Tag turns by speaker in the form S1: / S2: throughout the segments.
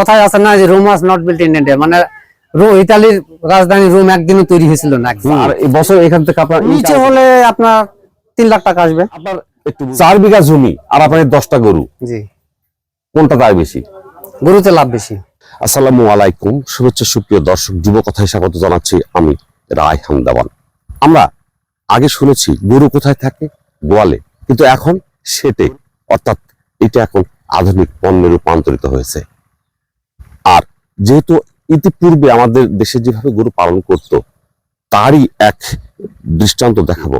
S1: কথায় আছে না যে Rome was not built in India মানে ইতালির রাজধানী রোম একদিনও তৈরি হয়েছিল না
S2: আর এই বছর এখান থেকে আপনার
S1: নিচে হলে আপনার তিন লাখ টাকা আসবে।
S2: আপনার একটু চার বিঘা জমি আর আপনার দশটা গরু।
S1: জি।
S2: কোনটা দায় বেশি?
S1: গরুতে লাভ বেশি।
S2: আসসালামু আলাইকুম শুভেচ্ছা সুপ্রিয় দর্শক যুব কথায় স্বাগত জানাচ্ছি আমি রায় হামদাবান। আমরা আগে শুনেছি গরু কোথায় থাকে? গোয়ালে। কিন্তু এখন সেটে অর্থাৎ এটা এখন আধুনিক পণ্যে রূপান্তরিত হয়েছে। আর যেহেতু ইতিপূর্বে আমাদের দেশে যেভাবে গরু পালন করত তারই এক দৃষ্টান্ত দেখাবো।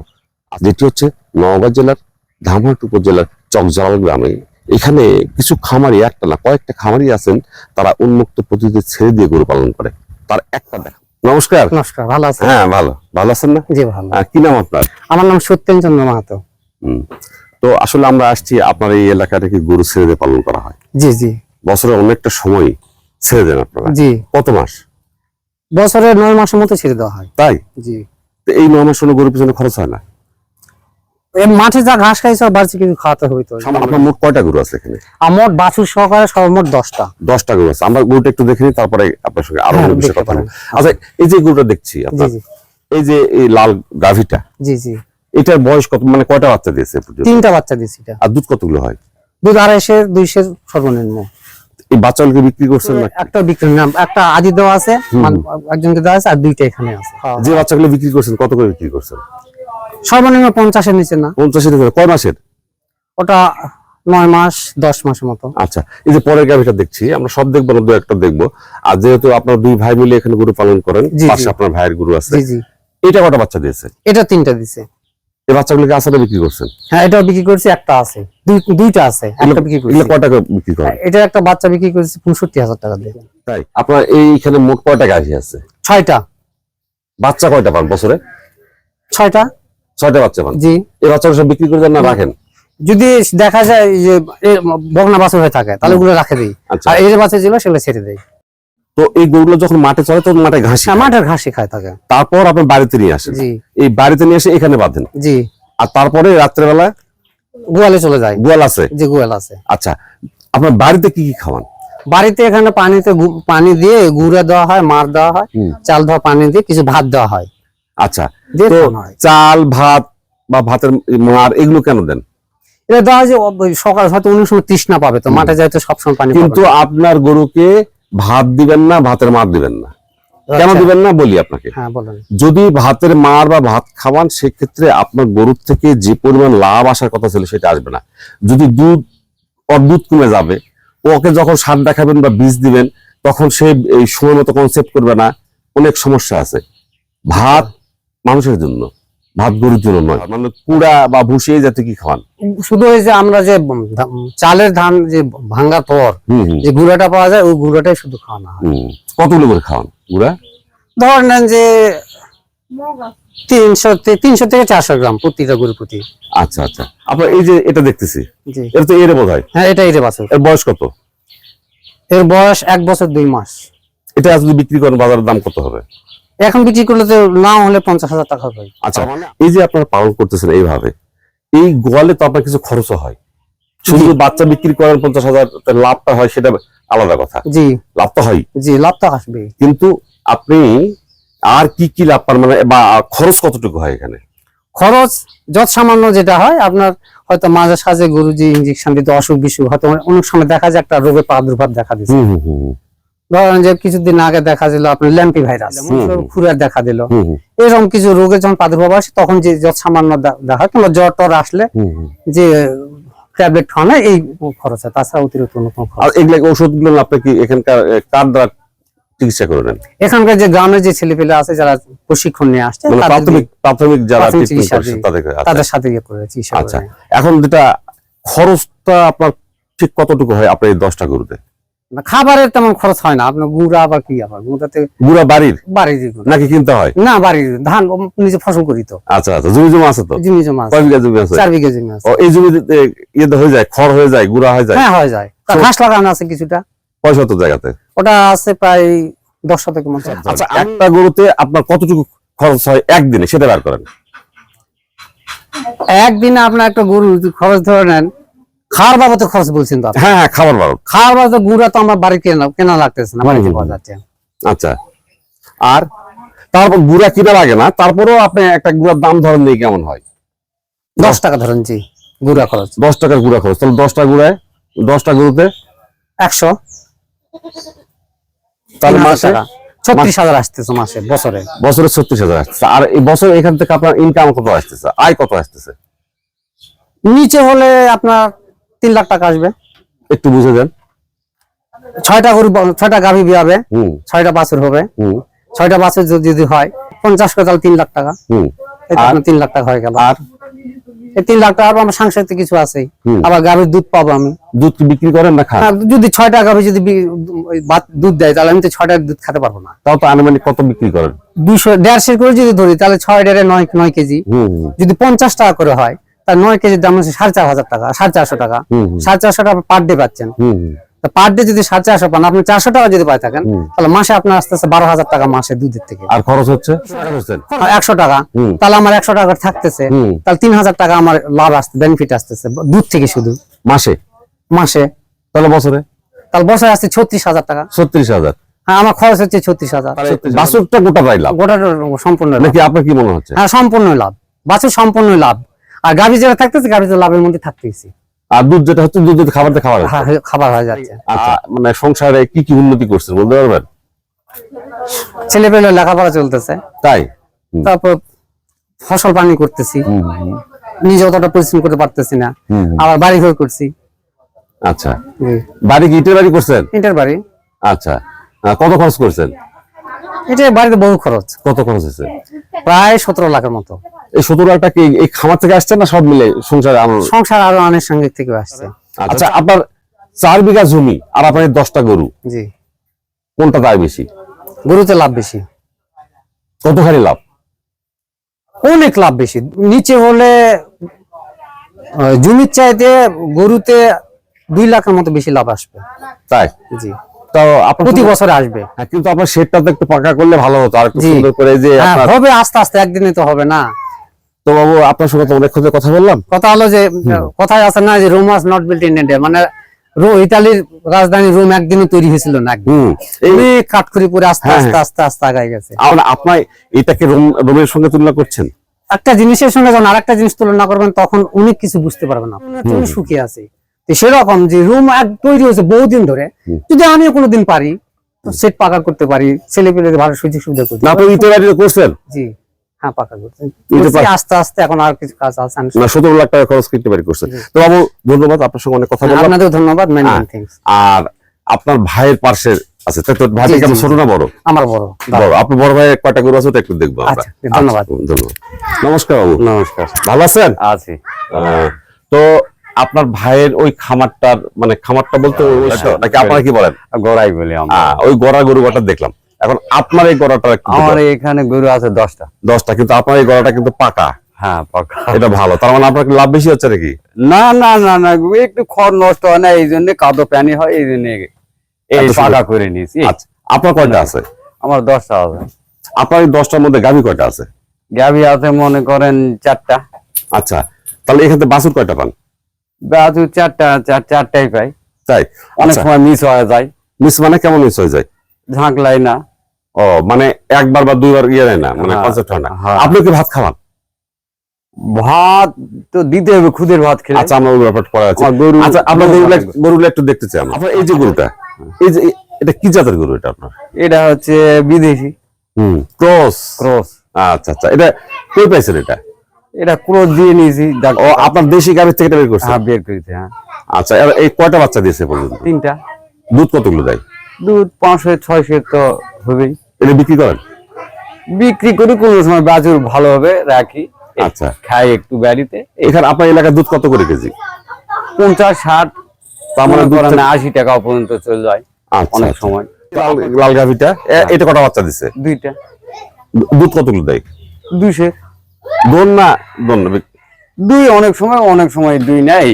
S2: যেটি হচ্ছে নওগাঁ জেলার ধামহাট উপজেলার চকজালাল গ্রামে। এখানে কিছু খামারি একটা না কয়েকটা খামারি আছেন তারা উন্মুক্ত পদ্ধতিতে ছেড়ে দিয়ে গরু পালন করে। তার একটা দেখা নমস্কার।
S1: নমস্কার ভালো আছে
S2: হ্যাঁ ভালো। ভালো আছেন না?
S1: জি ভালো।
S2: কি নাম আপনার?
S1: আমার নাম সত্যেন চন্দ্র মাহাতো।
S2: হুম। তো আসলে আমরা আসছি আপনার এই এলাকা থেকে গরু ছেড়ে দিয়ে পালন করা হয়।
S1: জি জি।
S2: বছরে অনেকটা সময় ছেড়ে দেন আপনারা।
S1: জি।
S2: কত মাস?
S1: বছরে নয় মাসের মতো ছেড়ে দেওয়া হয়।
S2: তাই?
S1: জি।
S2: তো এই নয় মাস হলো গরুর পিছনে খরচ হয় না?
S1: মাঠে যা ঘাস খাইছে বাড়ছে কিছু খাওয়াতে হবে তো।
S2: আপনার মোট কয়টা গরু আছে এখানে?
S1: আর মোট বাছুর সহকারে সর্বমোট দশটা।
S2: দশটা গরু আছে। আমরা গরুটা একটু দেখে নিই তারপরে আপনার সঙ্গে আরও
S1: হ্যাঁ,
S2: বিষয়ে কথা আচ্ছা এই যে গরুটা দেখছি আপনার এই যে এই লাল গাভিটা
S1: জি জি।
S2: এটার বয়স কত? মানে কয়টা বাচ্চা দিয়েছে
S1: তিনটা বাচ্চা দিয়েছি এটা।
S2: আর দুধ কতগুলো হয়?
S1: দুধ আড়াইশে দুইশের সর্বনিম্ন।
S2: এই বাচ্চাগুলোকে বিক্রি করছেন না
S1: একটা বিক্রি নাম একটা আদি দেওয়া আছে একজনকে দেওয়া আছে আর দুইটা এখানে আছে।
S2: যে বাচ্চাগুলো বিক্রি করছেন কত করে বিক্রি করছেন?
S1: সর্বনিম্ন পঞ্চাশের নিচে না।
S2: পঞ্চাশের করে কয় মাসের?
S1: ওটা নয় মাস দশ মাসের মতো।
S2: আচ্ছা এই যে পরের গাভিটা দেখছি আমরা সব দেখব না দু একটা দেখব। আর যেহেতু আপনার দুই ভাই মিলে এখানে গরু পালন করেন পাশে আপনার ভাইয়ের গরু আছে। এটা কটা বাচ্চা দিয়েছে?
S1: এটা তিনটা দিছে।
S2: এই বাচ্চাগুলোকে আসাতে বিক্রি করছেন?
S1: হ্যাঁ এটাও বিক্রি করছি একটা আছে। দুইটা আছে একটা বিক্রি করছি।
S2: এগুলো কয় টাকা বিক্রি করেন?
S1: এটা একটা বাচ্চা বিক্রি করেছি পঁয়ষট্টি হাজার টাকা দিয়ে।
S2: তাই? আপনার এইখানে মোট কয়টা গাভি আছে?
S1: ছয়টা।
S2: বাচ্চা কয়টা পান বছরে?
S1: ছয়টা।
S2: ছয়টা বাচ্চা পান?
S1: জি।
S2: এই বাচ্চাগুলো সব বিক্রি করে দেন না রাখেন?
S1: যদি দেখা যায় যে বগনা বাছুর হয়ে থাকে তাহলে ওগুলো রাখে দিই।
S2: আচ্ছা।
S1: আর এই যে বাচ্চা ছিল সেগুলো ছেড়ে দেয়
S2: তো এই গরুগুলো যখন মাঠে চলে তখন মাঠে ঘাস
S1: মাঠের ঘাসই খায় থাকে
S2: তারপর আপনি বাড়িতে নিয়ে আসেন। এই বাড়িতে নিয়ে এসে এখানে বাঁধেন।
S1: জি।
S2: আর তারপরে রাত্রেবেলা
S1: গোয়ালে চলে যায়।
S2: গোয়াল আছে?
S1: যে গোয়াল আছে।
S2: আচ্ছা আপনার বাড়িতে কি কি খাওয়ান?
S1: বাড়িতে এখানে পানিতে পানি দিয়ে গুঁড়া দেওয়া হয় মার দেওয়া হয় চাল ধোয়া পানি দিয়ে কিছু ভাত দেওয়া হয়।
S2: আচ্ছা তো চাল ভাত বা ভাতের মার এগুলো কেন দেন?
S1: এটা দেওয়া হয় যে সকাল হয়তো অন্য সময় তৃষ্ণা পাবে তো মাঠে যাইতে সবসময় পানি
S2: কিন্তু আপনার গরুকে ভাত দিবেন না ভাতের মার দিবেন না। কেন
S1: আচ্ছা,
S2: দিবেন না বলি আপনাকে?
S1: হ্যাঁ
S2: যদি ভাতের মার বা ভাত খাওয়ান সেক্ষেত্রে আপনার গরুর থেকে যে পরিমাণ লাভ আসার কথা ছিল সেটা আসবে না। যদি দুধ অদ্ভুত কমে যাবে ওকে যখন সার দেখাবেন বা বীজ দিবেন তখন সে এই সময় মতো কনসেপ্ট করবে না। অনেক সমস্যা আছে। ভাত মানুষের জন্য। ভাত গরুর জন্য নয় মানে কুড়া বা ভুসি এই জাতীয় কি খাওয়ান?
S1: শুধু ওই যে আমরা যে চালের ধান যে
S2: হুম হুম।
S1: যে গুঁড়াটা পাওয়া যায় ওই গুঁড়াটাই শুধু খাওয়ানো হয়।
S2: কতগুলো করে খাওয়ান গুড়া?
S1: নেন যে তিনশো তিনশো থেকে চারশো গ্রাম প্রতিটা গরু প্রতি।
S2: আচ্ছা আচ্ছা। আপনার এই যে এটা দেখতেছি এটা তো এর বোধ হয়
S1: হ্যাঁ এটা এটা বাছুর।
S2: এর বয়স কত?
S1: এর বয়স এক বছর দুই মাস।
S2: এটা যদি বিক্রি করেন বাজারের দাম কত হবে?
S1: এখন বিক্রি করলে তো না হলে পঞ্চাশ হাজার টাকা হবে।
S2: আচ্ছা এই যে আপনারা পালন করতেছেন এইভাবে এই গোয়ালে তো আপনার কিছু খরচও হয়। শুধু বাচ্চা বিক্রি করেন পঞ্চাশ হাজার লাভটা হয় সেটা আলাদা কথা।
S1: জি।
S2: লাভ তো হয়।
S1: জি লাভ তো আসবে
S2: কিন্তু আপনি আর কি কি লাভ পান মানে বা খরচ কতটুকু হয় এখানে?
S1: খরচ যত সামান্য যেটা হয় আপনার হয়তো মাঝে সাঝে গরু যে ইঞ্জেকশন দিতে অসুখ বিসুখ হয়তো অনেক সময় দেখা যায় একটা রোগে প্রাদুর্ভাব দেখা দিচ্ছে
S2: হুম হুম হুম।
S1: ধরেন যে কিছুদিন আগে দেখা দিল আপনার ল্যাম্পি ভাইরাস। খুরের দেখা দিল। এরকম কিছু রোগে যখন প্রাদুর্ভাব আসে তখন যে সামান্য দেখা কিংবা জ্বর টর আসলে। যে ট্যাবলেট খাওয়ানো এই খরচ হয়। তাছাড়া অতিরিক্ত কোনো খরচ
S2: আর এগুলো ওষুধগুলো আপনি কি এখানকার কার দ্বারা চিকিৎসা করে নেন
S1: এখানকার যে গ্রামের যে ছেলেপেলে আছে যারা প্রশিক্ষণ নিয়ে আসছে
S2: মানে প্রাথমিক প্রাথমিক যারা
S1: চিকিৎসা
S2: তাদের আচ্ছা।
S1: সাথে ইয়ে করে চিকিৎসা
S2: আচ্ছা। এখন যেটা খরচটা আপনার ঠিক কতটুকু হয় আপনার এই দশটা গরুতে?
S1: খাবারের তেমন খরচ হয় না। আপনার গুড়া আবার কি আবার গুড়াতে
S2: গুড়া বাড়ির?
S1: বাড়ির
S2: নাকি কিনতে হয়?
S1: না বাড়ির। ধান নিজে ফসল করি তো।
S2: আচ্ছা আচ্ছা জমি জমা আছে তো?
S1: জমি জমা আছে।
S2: কয় বিঘা জমি আছে?
S1: চার বিঘা জমি আছে।
S2: ও এই জমিতে ইয়েতে হয়ে যায় খড় হয়ে যায় গুড়া হয়ে যায়?
S1: হ্যাঁ হয়ে যায়। তা ঘাস লাগানো আছে কিছুটা।
S2: কয় শত জায়গাতে?
S1: ওটা আছে প্রায় দশ শতক মতো।
S2: আচ্ছা একটা গরুতে আপনার কতটুকু খরচ হয় একদিনে? সেটা বের করেন।
S1: একদিনে আপনার একটা গরু যদি খরচ ধরে নেন খাওয়ার বাবদে খরচ বলছেন তো।
S2: হ্যাঁ হ্যাঁ খাবার বারো
S1: খাওয়ার বাবদে গুঁড়া তো আমার বাড়ি কেনা কেনা লাগতেছে না বাড়িতে পাওয়া যাচ্ছে।
S2: আচ্ছা। আর তারপর গুড়া কিনা লাগে না তারপরেও আপনি একটা গুড়ার দাম ধরেন দিয়ে কেমন হয়।
S1: দশ টাকা ধরেন জি গুঁড়া খরচ।
S2: দশ টাকার গুড়া খরচ তাহলে দশটা গুড়ায় দশটা গুঁড়োতে?
S1: একশো।
S2: তাহলে মাসে
S1: ছত্রিশ হাজার আসতেছে মাসে বছরে।
S2: বছরে ছত্রিশ হাজার আসতেছে। আর এই বছর এখান থেকে আপনার ইনকাম কত আসতেছে? আয় কত আসতেছে?
S1: নিচে হলে আপনার তিন লাখ টাকা আসবে।
S2: একটু বুঝে দেন।
S1: ছয়টা গরু ছয়টা গাভী বিয়াবে ছয়টা বাছুর হবে। ছয়টা বাছুর যদি যদি হয় পঞ্চাশ করে তিন লাখ টাকা। তিন লাখ টাকা হয়ে গেল।
S2: আর?
S1: এই তিন লাখ টাকা আমার সাংসারিক কিছু আছে আবার গাভীর দুধ পাবো আমি।
S2: দুধ কি বিক্রি করেন না খান?
S1: যদি ছয়টা গাভী যদি দুধ দেয় তাহলে আমি তো ছয়টা দুধ খেতে পারব না।
S2: তাও তো আনুমানিক কত বিক্রি করেন?
S1: দুশো দেড়শো করে যদি ধরি তাহলে ছয় ডেড়ে নয় নয় কেজি। যদি পঞ্চাশ টাকা করে হয় তাহলে নয় কেজির দাম হচ্ছে সাড়ে চার হাজার টাকা সাড়ে চারশো টাকা। সাড়ে চারশো টাকা পার ডে পাচ্ছেন। পার ডে যদি সাড়ে চারশো পান আপনি চারশো টাকা যদি পাই থাকেন তাহলে মাসে আপনার আস্তে আস্তে বারো হাজার টাকা মাসে দুধের থেকে।
S2: আর খরচ হচ্ছে?
S1: একশো টাকা। তাহলে আমার একশো টাকা থাকতেছে। তাহলে তিন হাজার টাকা আমার লাভ আসতে বেনিফিট আসতেছে দুধ থেকে শুধু।
S2: মাসে?
S1: মাসে।
S2: তাহলে বছরে?
S1: তাহলে বছরে আসছে ছত্রিশ হাজার টাকা।
S2: ছত্রিশ হাজার।
S1: হ্যাঁ আমার খরচ হচ্ছে ছত্রিশ হাজার।
S2: বাসুরটা গোটা পাইলাম
S1: গোটাটা সম্পূর্ণ লাভ।
S2: নাকি আপনার কি মনে হচ্ছে?
S1: হ্যাঁ সম্পূর্ণ লাভ। বাছুর সম্পূর্ণ লাভ। আর গাভী যেটা থাকতেছে গাভী লাভের মধ্যে থাকতেছি।
S2: আর দুধ যেটা হচ্ছে দুধ যদি খাবার খাওয়া যাচ্ছে।
S1: হ্যাঁ, খাবার হয়ে যাচ্ছে।
S2: আচ্ছা মানে সংসারে কি কি উন্নতি করছেন বলতে পারবেন?
S1: ছেলে পেলে লেখাপড়া চলতেছে।
S2: তাই?
S1: তারপর ফসল পানি করতেছি। নিজে অতটা পরিশ্রম করতে পারতেছি না। আবার বাড়ি ঘর করছি।
S2: আচ্ছা। বাড়ি কি ইটের বাড়ি করছেন?
S1: ইন্টার বাড়ি।
S2: আচ্ছা। কত খরচ করছেন?
S1: এটা বাড়িতে বহু খরচ।
S2: কত খরচ হয়েছে?
S1: প্রায় সতেরো লাখের মতো।
S2: এই সতেরো লাখ টাকা এই খামার থেকে আসছে না সব মিলে সংসারে
S1: সংসার আরও অনেক সঙ্গে থেকে আসছে।
S2: আচ্ছা আপনার চার বিঘা জমি আর আপনার দশটা গরু
S1: জি।
S2: কোনটা দায় বেশি?
S1: গরুতে লাভ বেশি।
S2: কতখানি লাভ?
S1: অনেক লাভ বেশি। নিচে হলে জমির চাইতে গরুতে দুই লাখের মতো বেশি লাভ আসবে।
S2: তাই?
S1: জি।
S2: তো আপনার
S1: প্রতি বছরে আসবে।
S2: হ্যাঁ, কিন্তু আপনার শেডটা তো একটু পাকা করলে ভালো হতো আর একটু সুন্দর করে যে
S1: হ্যাঁ হবে আস্তে আস্তে একদিনে তো হবে না।
S2: তো বাবু আপনার সঙ্গে তো অনেক কথা বললাম।
S1: কথা হলো যে কথায় আছে না যে Rome was not built in India মানে ইতালির রাজধানী রোম একদিনে তৈরি হয়েছিল না একদিন। অনেক কাঠখড়ি পরে আস্তে
S2: হ্যাঁ,
S1: আস্তে আস্তে আস্তে আগায় গেছে।
S2: আপনার আপনার এটাকে রোম- রোমের সঙ্গে তুলনা করছেন?
S1: একটা জিনিসের সঙ্গে যখন আরেকটা জিনিস তুলনা করবেন তখন অনেক কিছু বুঝতে পারবেন না। তুমি সুখী আছে। সেরকম যে রুম এক তৈরি হয়েছে বহুদিন ধরে। যদি আমিও কোনোদিন পারি সেট পাকা করতে পারি ছেলে পেলে ভালো সুযোগ সুবিধা করতে
S2: আপনি করছেন?
S1: জি। হ্যাঁ পাকা করছি, আস্তে আস্তে এখন আর কিছু কাজ আছে
S2: না সতেরো লাখ টাকা খরচ করতে পারি করছেন তো বাবু ধন্যবাদ আপনার সঙ্গে অনেক কথা বললাম।
S1: আপনাদের ধন্যবাদ মেনি
S2: হ্যাঁ।
S1: থিংস
S2: আর আপনার ভাইয়ের পার্শ্বের আছে। তো ভাই কেমন ছোট না বড়?
S1: আমার বড়
S2: বড়। আপনি বড় ভাইয়ের কয়টা গরু আছে ওটা একটু দেখব
S1: আচ্ছা, ধন্যবাদ।
S2: আচ্ছা, ধন্যবাদ। নমস্কার বাবু।
S3: নমস্কার।
S2: ভালো আছেন?
S3: আছি।
S2: তো আপনার ভাইয়ের ওই খামারটার মানে খামারটা বলতে ওই
S3: আচ্ছা,
S2: নাকি আপনারা কি বলেন?
S3: গড়াই বলি আমরা।
S2: ওই গড়া গরু দেখলাম। এখন আপনার এই গড়াটা
S3: আমার এখানে গরু আছে দশটা।
S2: দশটা কিন্তু আপনার এই গড়াটা কিন্তু পাকা।
S3: হ্যাঁ পাকা।
S2: এটা ভালো। তার মানে আপনার লাভ বেশি হচ্ছে নাকি?
S3: না না না না একটু খড় নষ্ট হয় না এই জন্য কাদো প্যানি হয় এই জন্য এই পাকা করে নিয়েছি।
S2: আচ্ছা আপনার কয়টা আছে?
S3: আমার দশটা আছে।
S2: আপনার এই দশটার মধ্যে গাভী কয়টা আছে?
S3: গাভি আছে মনে করেন চারটা।
S2: আচ্ছা তাহলে এখানে বাছুর কয়টা পান?
S3: বাজু চারটা চার চারটাই পাই।
S2: তাই?
S3: অনেক
S2: আচ্ছা।
S3: সময় মিস হয়ে যায়।
S2: মিস মানে কেমন মিস হয়ে যায়?
S3: ঝাঁকলাই না।
S2: ও মানে একবার বা দুইবার ইয়ে নেয় না মানে
S3: হ্যাঁ,
S2: কনসেপ্ট হয় না।
S3: হ্যাঁ।
S2: আপনি কি ভাত খাওয়ান?
S3: ভাত তো দিতে হবে খুদের ভাত খেলে।
S2: আচ্ছা আমরা ওই ব্যাপারটা পরে আছে। আচ্ছা আমরা
S3: গরু
S2: গরুগুলো একটু দেখতে চাই আমরা। আপনার এই যে গরুটা এই যে এটা কি জাতের গরু এটা আপনার?
S3: এটা হচ্ছে বিদেশি।
S2: হুম ক্রস।
S3: ক্রস।
S2: আচ্ছা আচ্ছা এটা কই পাইছেন এটা?
S3: এটা ক্রস দিয়ে নিয়েছি
S2: ও আপনার দেশি গাভীর থেকে এটা বের করছে
S3: হ্যাঁ বের করেছে হ্যাঁ।
S2: আচ্ছা এই কয়টা বাচ্চা দিয়েছে পর্যন্ত?
S3: তিনটা।
S2: দুধ কতগুলো দেয়?
S3: দুধ পাঁচশো ছয়শো তো হবেই।
S2: এটা বিক্রি করেন?
S3: বিক্রি করি কোনো সময় বাজুর ভালোভাবে রাখি।
S2: আচ্ছা।
S3: খাই একটু বাড়িতে।
S2: এখানে আপনার এলাকায় দুধ কত করে কেজি?
S3: পঞ্চাশ ষাট
S2: তার মানে দুধ
S3: আশি টাকা পর্যন্ত চলে যায়
S2: আচ্ছা,
S3: অনেক
S2: আচ্ছা।
S3: সময়।
S2: লাল গাভিটা? এটা কটা বাচ্চা দিছে?
S3: দুইটা।
S2: দুধ কতগুলো দেয়?
S3: দুইশো।
S2: দোন না দোন
S3: দুই অনেক সময় অনেক সময় দুই নাই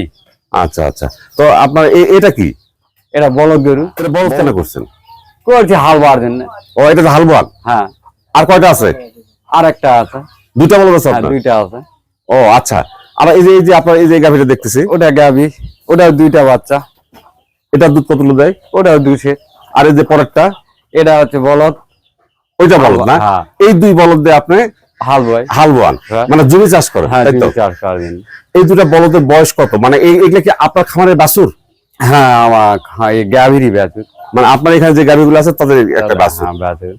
S2: আচ্ছা আচ্ছা। তো আপনার এটা কি?
S3: এটা বলদ গরু।
S2: এটা বড় কেন করছেন?
S3: করছে হাল বার জন্য।
S2: ও এটা তো হালবান
S3: হ্যাঁ।
S2: আর কয়টা আছে?
S3: আর একটা আছে।
S2: দুইটা বলদ আছে
S3: হ্যাঁ
S2: আপনার?
S3: দুইটা আছে।
S2: ও আচ্ছা। আর এই যে এই যে আপনার এই যে গাভীটা দেখতেছি।
S3: ওটা গাবি ওটা দুইটা বাচ্চা।
S2: এটা দুধ কতগুলো দেয়?
S3: ওটাও দুশে
S2: আর এই যে পরেরটা?
S3: এটা হচ্ছে বলদ।
S2: ওইটা বলদ না?
S3: হ্যাঁ।
S2: এই দুই বলদ দিয়ে আপনি
S3: হাল
S2: হাল বোয়ান
S3: হ্যাঁ।
S2: মানে জমি চাষ করেন
S3: হ্যাঁ
S2: এই দুটা বলদের বয়স কত? মানে এই এগুলা কি আপনার খামারের বাছুর?
S3: হ্যাঁ আমার এই গাভীরই ব্যাচুর
S2: মানে আপনার এখানে যে গাভীগুলো আছে তাদের একটা বাছুর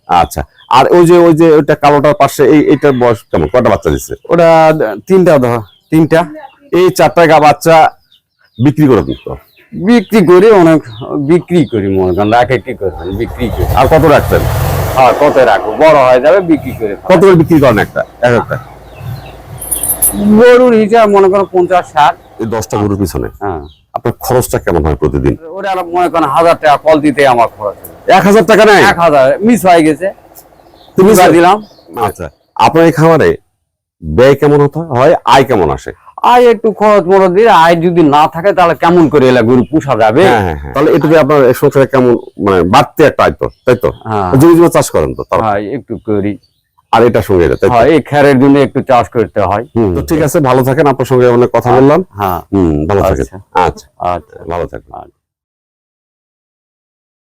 S3: হ্যাঁ
S2: আচ্ছা আর ওই যে ওই যে ওইটা কালোটার পাশে এই বয়স কেমন? বাচ্চা দিচ্ছে
S3: ওটা তিনটা ধর তিনটা।
S2: এই চারটা গা বাচ্চা বিক্রি করে দিত।
S3: বিক্রি করি অনেক বিক্রি করি মনে করেন রাখে কি করবেন বিক্রি করি।
S2: আর কত রাখতেন?
S3: হ্যাঁ কত রাখব? বড় হয়ে যাবে বিক্রি করে
S2: কত করে বিক্রি করেন একটা এক একটা?
S3: গরুর হিসাব মনে করেন পঞ্চাশ ষাট।
S2: এই দশটা গরুর পিছনে?
S3: হ্যাঁ।
S2: আপনার খরচটা কেমন হয় প্রতিদিন?
S3: ওটা মনে করেন হাজার টাকা কল দিতে আমার খরচ
S2: এক হাজার টাকা নেয়?
S3: এক হাজার মিস হয়ে গেছে।
S2: তুমি
S3: দিলাম।
S2: আচ্ছা আপনার এই খামারে ব্যয় কেমন হতে? হয় আয় কেমন আসে?
S3: আয় একটু খরচ মরচ দিয়ে আয় যদি না থাকে তাহলে কেমন করে এলা গরু পুষা যাবে?
S2: হ্যাঁ হ্যাঁ হ্যাঁ। তাহলে এটুকু আপনার সংসারে কেমন মানে বাড়তে একটা আয় তো তাই তো? জমি জমি চাষ করেন তো।
S3: হ্যাঁ একটু করি।
S2: আর এটা সঙ্গে
S3: হ্যাঁ এই খ্যারের জন্য একটু চাষ করতে হয়।
S2: হুম, তো ঠিক আছে ভালো থাকেন আপনার সঙ্গে অনেক কথা বললাম।
S3: হ্যাঁ।
S2: হুম ভালো থাকেন।
S3: আচ্ছা।
S2: আচ্ছা।
S3: আচ্ছা।
S2: ভালো থাকেন।
S3: আচ্ছা।